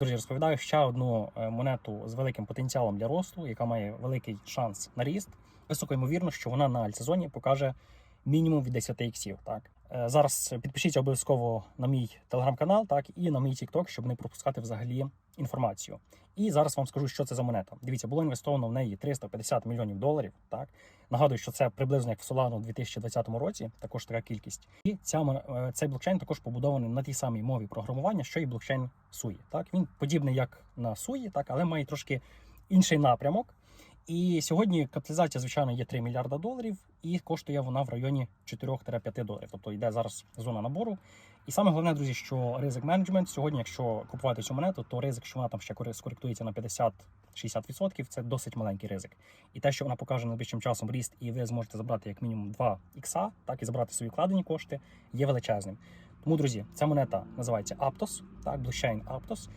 Друзі, розповідаю ще одну е, монету з великим потенціалом для росту, яка має великий шанс на ріст. Високо ймовірно, що вона на альтсезоні покаже мінімум від 10 іксів. Так Е, зараз підпишіться обов'язково на мій телеграм-канал, так і на мій TikTok, щоб не пропускати взагалі інформацію. І зараз вам скажу, що це за монета. Дивіться, було інвестовано в неї 350 мільйонів доларів. Так нагадую, що це приблизно як в Solana у 2020 році, також така кількість. І ця е, цей блокчейн також побудований на тій самій мові програмування, що і блокчейн Суї. Так він подібний як на Суї, так але має трошки інший напрямок. І сьогодні капіталізація, звичайно, є 3 мільярда доларів, і коштує вона в районі 4-5 доларів. Тобто йде зараз зона набору. І саме головне, друзі, що ризик менеджмент сьогодні, якщо купувати цю монету, то ризик, що вона там ще скоректується на 50-60%, це досить маленький ризик. І те, що вона покаже найближчим часом ріст, і ви зможете забрати як мінімум 2 ікса, так і забрати свої вкладені кошти, є величезним. Тому, друзі, ця монета називається Aptos, так, блокчейн Aptos.